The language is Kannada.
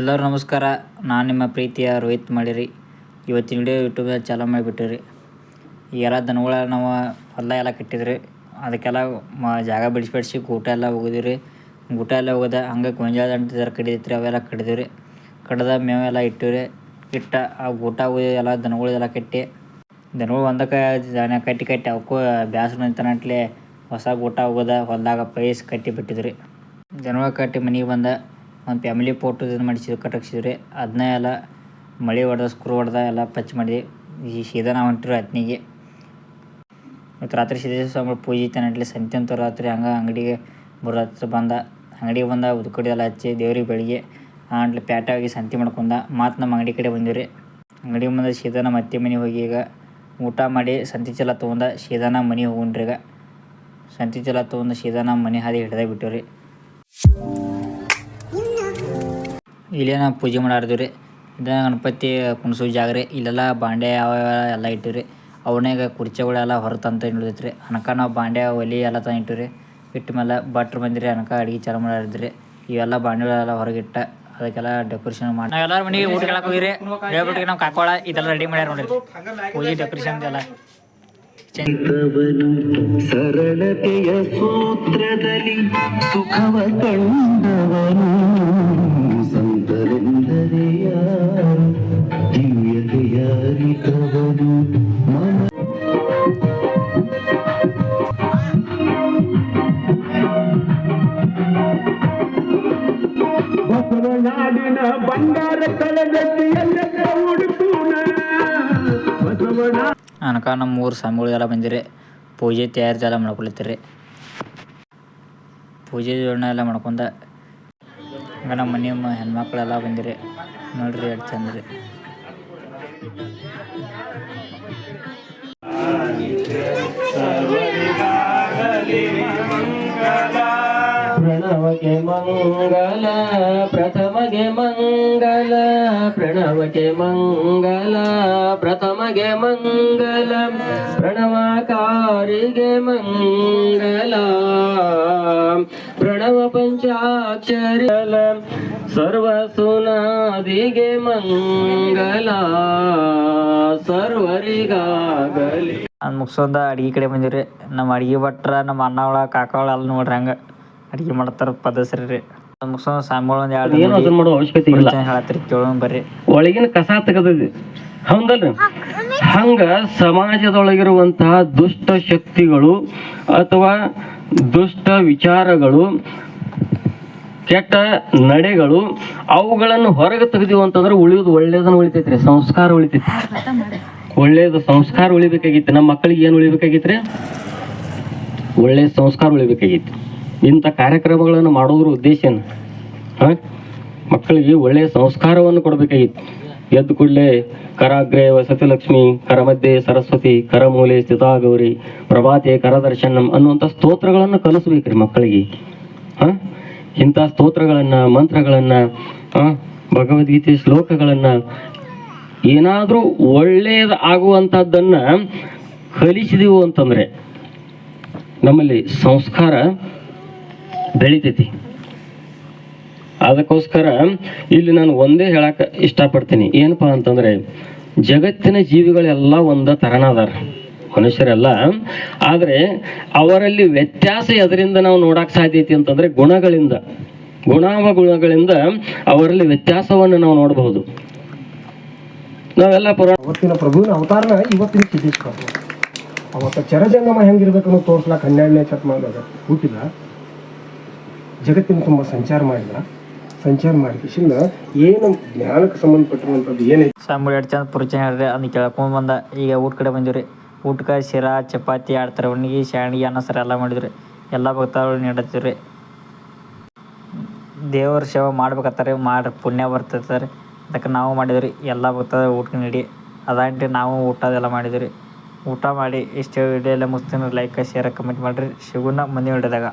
ಎಲ್ಲರೂ ನಮಸ್ಕಾರ. ನಾನು ನಿಮ್ಮ ಪ್ರೀತಿಯ ರೋಹಿತ್ ಮಾಡಿರಿ ಇವತ್ತಿನ ವಿಡಿಯೋ ಯೂಟ್ಯೂಬ್ದಾಗ ಚಾಲೂ ಮಾಡಿಬಿಟ್ಟಿರಿ ಈಗೆಲ್ಲ ದನಗಳ ನಾವು ಹೊಲ ಎಲ್ಲ ಕಟ್ಟಿದ್ರಿ. ಅದಕ್ಕೆಲ್ಲ ಮ, ಜಾಗ ಬಿಡಿಸಿ ಬಿಡಿಸಿ ಗೂಟ ಎಲ್ಲ ಹೋಗಿದ್ರಿ ಗೂಟ ಎಲ್ಲ ಹೋಗೋದ ಹಂಗೆ ಗೊಂಜಾಳ ದಂಟ ಜರ ಕಡಿದೈತ್ರಿ, ಅವೆಲ್ಲ ಕಡಿದಿವ್ರಿ. ಕಡ್ದ ಮೇವೆಲ್ಲ ಇಟ್ಟಿವ್ರಿ. ಇಟ್ಟ ಆ ಗೂಟ ಹೋಗಿ ಎಲ್ಲ ದನಗಳೆಲ್ಲ ಕಟ್ಟಿ. ದನಗಳು ಒಂದಕ್ಕೆ ದನ ಕಟ್ಟಿ ಕಟ್ಟಿ ಅವಕ್ಕೂ ಬ್ಯಾಸರ ನಿಂತನಟ್ಲೆ ಹೊಸ ಗೂಟ ಹೋಗದ ಹೊಲದಾಗ ಪೈಸ್ ಕಟ್ಟಿ ಬಿಟ್ಟಿದ್ರಿ. ದನಗಳ ಕಟ್ಟಿ ಮನೆಗೆ ಬಂದ ಒಂದು ಫ್ಯಾಮಿಲಿ ಫೋಟೋ ಇದು ಮಾಡಿಸಿದ್ರು ಕಟ್ಟಕ್ಸಿದ್ರಿ ಅದನ್ನ ಎಲ್ಲ ಮಳೆ ಹೊಡೆದ, ಸ್ಕ್ರೂ ಹೊಡೆದ ಎಲ್ಲ ಪಚ್ ಮಾಡಿದೆ ಈ ಸೀದಾ ನಾವು ಹೊಂಟಿರು ಅತ್ನಿಗೆ ಮತ್ತು ರಾತ್ರಿ ಸಿದ್ದೇಶ್ವರ ಸ್ವಾಮಿ ಪೂಜೆ ಇತ್ತನಟ್ಲಿ ಸಂತೆ ಅಂತ ರಾತ್ರಿ ಹಂಗೆ ಅಂಗಡಿಗೆ ಬರೋತ್ರ ಬಂದ. ಅಂಗಡಿಗೆ ಬಂದ ಉದ್ಕಡಿ ಎಲ್ಲ ಹಚ್ಚಿ ದೇವ್ರಿಗೆ ಬೆಳಿಗ್ಗೆ ಆಂಟ್ಲಿ ಪ್ಯಾಟ ಹೋಗಿ ಸಂತೆ ಮಾಡ್ಕೊಂಡ ಮತ್ತು ನಮ್ಮ ಅಂಗಡಿ ಕಡೆ ಬಂದಿವ್ರಿ. ಅಂಗಡಿ ಮುಂದೆ ಸೀದಾ ನಮ್ಮ ಅತ್ತೆ ಮನೆಗೆ ಹೋಗಿ ಈಗ ಊಟ ಮಾಡಿ ಸಂತಿ ಚಲ ತೊಗೊಂಡ ಸೀದಾ ನಮ್ಮ ಮನೆಗೆ ಹೋಗುಣ್ರಿ ಈಗ. ಸಂತಿ ಚಲ ತೊಗೊಂಡು ಸೀದಾ ನಮ್ಮ ಮನೆ ಹಾದಿ ಹಿಡ್ದೇ ಬಿಟ್ಟಿವ್ರಿ. ಇಲ್ಲೇ ನಾವು ಪೂಜೆ ಮಾಡಾರ್ದಿವಿ ರೀ. ಇದ ಗಣಪತಿ ಕುಣ್ಸೋ ಜಾಗ ರೀ ಇಲ್ಲೆಲ್ಲ ಬಾಂಡೆ ಅವ ಇವ ಎಲ್ಲ ಇಟ್ಟಿವಿ ರೀ ಅವನ್ಯಾಗ ಕುರ್ಚಿಗಳೆಲ್ಲ ಹೊರ ತಂತ ರೀ ಅನಕ ನಾವು ಬಾಂಡೆ ಒಲೆ ಎಲ್ಲ ತಂದು ರೀ ಇಟ್ಟ ಮೇಲೆ ಭಟ್ರು ಬಂದಿರಿ ಅನಕ ಅಡಿಗೆ ಚಾಲು ಮಾಡಿದ್ರಿ ಇವೆಲ್ಲ ಬಾಂಡೆಗಳೆಲ್ಲ ಹೊರಗಿಟ್ಟ ಅದಕ್ಕೆಲ್ಲ ಡೆಕೋರೇಷನ್ ಮಾಡಿ ನಾವು ಎಲ್ಲರ ಮನೆಗೆ ಊಟ ಕೇಳಕ್ಕೆ ಹೋಗಿರಿ ಹೇಳ್ಬಿಟ್ಟಿಗೆ ನಾವು ಕಾಕೋಳ, ಇದೆಲ್ಲ ರೆಡಿ ಮಾಡ್ಯಾರ ನೋಡ್ರಿ. ಪೂಜೆ ಡೆಕೋರೇಷನ್ ಎಲ್ಲ ಸರಳತೆಯ ಸೂತ್ರದಲ್ಲಿ ಸುಖವ ಕಂಡವನು. ಬಸವನಾಡಿನ ಬಂಗಾರ ಬಸವನ ಅನಕ ನಮ್ಮ ಊರು ಸಾಮಿಗಳೆಲ್ಲ ಬಂದಿರಿ. ಪೂಜೆ ತಯಾರಿ ಎಲ್ಲ ಮಾಡ್ಕೊಳತ್ತೀರಿ ಪೂಜೆ ಜೋಡಣೆ ಎಲ್ಲ ಮಾಡ್ಕೊಂಡ ಹಂಗ ನಮ್ಮ ಮನೆ ಹೆಣ್ಮಕ್ಳೆಲ್ಲ ಬಂದಿರಿ. ನೋಡ್ರಿ ಎಷ್ಟು ಚಂದ ಪ್ರಣವಕ್ಕೆ ಮಂಗಲ, ಪ್ರಥಮಗೆ ಮಂಗಲ, ಪ್ರಣವಕ್ಕೆ ಮಂಗಲ, ಪ್ರಥಮಗೆ ಮಂಗಲ, ಪ್ರಣವಕಾರಿಗೆ ಮಂಗಲ, ಪ್ರಣವ ಪಂಚಾಕ್ಷರಿ ಸರ್ವಸುನಾದಿಗೆ ಮಂಗಲ, ಸರ್ವರಿಗಾಗಲಿ. ಅದು ಮುಗಿಸೋದ, ಅಡ್ಗೆ ಕಡೆ ಬಂದಿವ್ರಿ. ನಮ್ಮ ಅಡ್ಗೆ ಭಟ್ರ, ನಮ್ಮ ಅಣ್ಣವಳ, ಕಾಕವಳ ಅಲ್ಲಿ ನೋಡ್ರಿ ಹಂಗೆ. ಅಡ್ಗೆ ಮಾಡ್ತಾರ ಪದಸ್ರಿ ಎರಡು ಅದನ್ನ ಮಾಡೋ ಅವಶ್ಯಕತೆ ಇಲ್ಲ. ಹೇಳತ್ರಿ ಕೇಳೋಣ ಬರ್ರಿ. ಒಳಗಿನ ಕಸ ತಗದಿ ಹೌದಲ್ರಿ? ಹಂಗ ಸಮಾಜದೊಳಗಿರುವಂತಹ ದುಷ್ಟ ಶಕ್ತಿಗಳು ಅಥವಾ ದುಷ್ಟ ವಿಚಾರಗಳು ಕೆಟ್ಟ ನಡೆಗಳು ಅವುಗಳನ್ನು ಹೊರಗೆ ತೆಗೆದಿವ ಅಂತಂದ್ರೆ ಉಳಿಯೋದು ಒಳ್ಳೇದನ್ನ ಉಳಿತೈತ್ರಿ ಸಂಸ್ಕಾರ ಉಳಿತೈತಿ ಒಳ್ಳೇದು ಸಂಸ್ಕಾರ ಉಳಿಬೇಕಾಗಿತ್ತು. ನಮ್ಮ ಮಕ್ಕಳಿಗೆ ಏನು ಉಳಿಬೇಕಾಗಿತ್ರಿ? ಒಳ್ಳೆ ಸಂಸ್ಕಾರ ಉಳಿಬೇಕಾಗಿತ್ತು. ಇಂಥ ಕಾರ್ಯಕ್ರಮಗಳನ್ನು ಮಾಡೋದ್ರ ಉದ್ದೇಶ ಏನು? ಹಾಂ? ಮಕ್ಕಳಿಗೆ ಒಳ್ಳೆಯ ಸಂಸ್ಕಾರವನ್ನು ಕೊಡಬೇಕಾಗಿತ್ತು. ಎದ್ದು ಕೂಡಲೇ ಕರಾಗ್ರೆ ವಸತಿ ಲಕ್ಷ್ಮಿ ಕರಮಧ್ಯೆ ಸರಸ್ವತಿ, ಕರಮೂಲೆ ಸ್ಥಿತಾಗೌರಿ, ಪ್ರಭಾತೆ ಕರದರ್ಶನಂ ಅನ್ನುವಂಥ ಸ್ತೋತ್ರಗಳನ್ನು ಕಲಿಸ್ಬೇಕ್ರಿ ಮಕ್ಕಳಿಗೆ. ಹಾಂ? ಇಂಥ ಸ್ತೋತ್ರಗಳನ್ನು, ಮಂತ್ರಗಳನ್ನು ಭಗವದ್ಗೀತೆ ಶ್ಲೋಕಗಳನ್ನು ಏನಾದರೂ ಒಳ್ಳೆಯದು ಆಗುವಂಥದ್ದನ್ನು ಕಲಿಸಿದೆವು ಅಂತಂದರೆ ನಮ್ಮಲ್ಲಿ ಸಂಸ್ಕಾರ ಬೆಳಿತೈತಿ. ಅದಕ್ಕೋಸ್ಕರ ಇಲ್ಲಿ ನಾನು ಒಂದೇ ಹೇಳಕ್ ಇಷ್ಟಪಡ್ತೀನಿ. ಏನಪ್ಪಾ ಅಂತಂದ್ರೆ, ಜಗತ್ತಿನ ಜೀವಿಗಳೆಲ್ಲ ಒಂದ ತರನಾದಾರ ಮನುಷ್ಯರೆಲ್ಲ. ಆದರೆ ಅವರಲ್ಲಿ ವ್ಯತ್ಯಾಸ ಎದರಿಂದ ನಾವು ನೋಡಕ್ ಸಾಧ್ಯ ಐತಿ ಅಂತಂದ್ರೆ ಗುಣಗಳಿಂದ. ಗುಣಾವಗುಣಗಳಿಂದ ಅವರಲ್ಲಿ ವ್ಯತ್ಯಾಸವನ್ನು ನಾವು ನೋಡಬಹುದು. ನಾವೆಲ್ಲ ಪುರಾಣ ಅವತ್ತಿನ ಪ್ರಭುವಿನ ಅವತಾರನ ಇವತ್ತಿನ ಸಿದ್ಧಿಸ್ಬೇಕು ಅವತ್ತ ಚರಜಂಗಮ ಹೆಂಗಿರ್ಬೇಕು ಅನ್ನೋದು ತೋರ್ಸ್ಲಾಕ ಹನ್ನೆರಡನೇ ಶತಮಾನದಾಗ ಹುಟ್ಟಿದ ಜಗತ್ತಿನ ತುಂಬ ಸಂಚಾರ ಮಾಡಿದ ಸಂಚಾರ ಮಾಡಿದ ಏನು ಜ್ಞಾನಕ್ಕೆ ಸಂಬಂಧಪಟ್ಟಿರುವಂಥದ್ದು ಏನೈತೆ ಸ್ವಾಮಿಗಳು ಎರಡು ಚಂದ ಪುರುಚನೆ ಹೇಳ್ರಿ ಅದನ್ನ ಕೇಳ್ಕೊಂಡು ಬಂದ. ಈಗ ಊಟ ಕಡೆ ಬಂದಿವ್ರಿ. ಊಟಕ್ಕೆ ಶಿರಾ, ಚಪಾತಿ, ಆಡ್ತಾರೆ ಒಣಗಿ ಶಾಣಿಗೆ, ಅನ್ನ, ಸರ ಎಲ್ಲ ಮಾಡಿದ್ರಿ. ಎಲ್ಲ ಭಕ್ತಾಗಳು ನೀಡತ್ತೀವ್ರಿ ದೇವ್ರ ಸೇವೆ ಮಾಡ್ಬೇಕತ್ತಾರೆ ಮಾಡ್ರಿ ಪುಣ್ಯ ಬರ್ತೈತಾರೆ. ಅದಕ್ಕೆ ನಾವು ಮಾಡಿದ್ರಿ. ಎಲ್ಲ ಭಕ್ತಾದ ಊಟ ನೀಡಿ. ಅದಂಟಿ ನಾವು ಊಟ ಅದೆಲ್ಲ ಮಾಡಿದ್ರಿ. ಊಟ ಮಾಡಿ ಇಷ್ಟು ವಿಡಿಯೋ ಎಲ್ಲ ಮುಗಿಸ್ತೀನಿ. ಲೈಕ್ ಶೇರ್ ಕಮೆಂಟ್ ಮಾಡಿರಿ. ಶಿವನ ಮುಂದಿನ ವಿಡಿಯೋದಾಗ.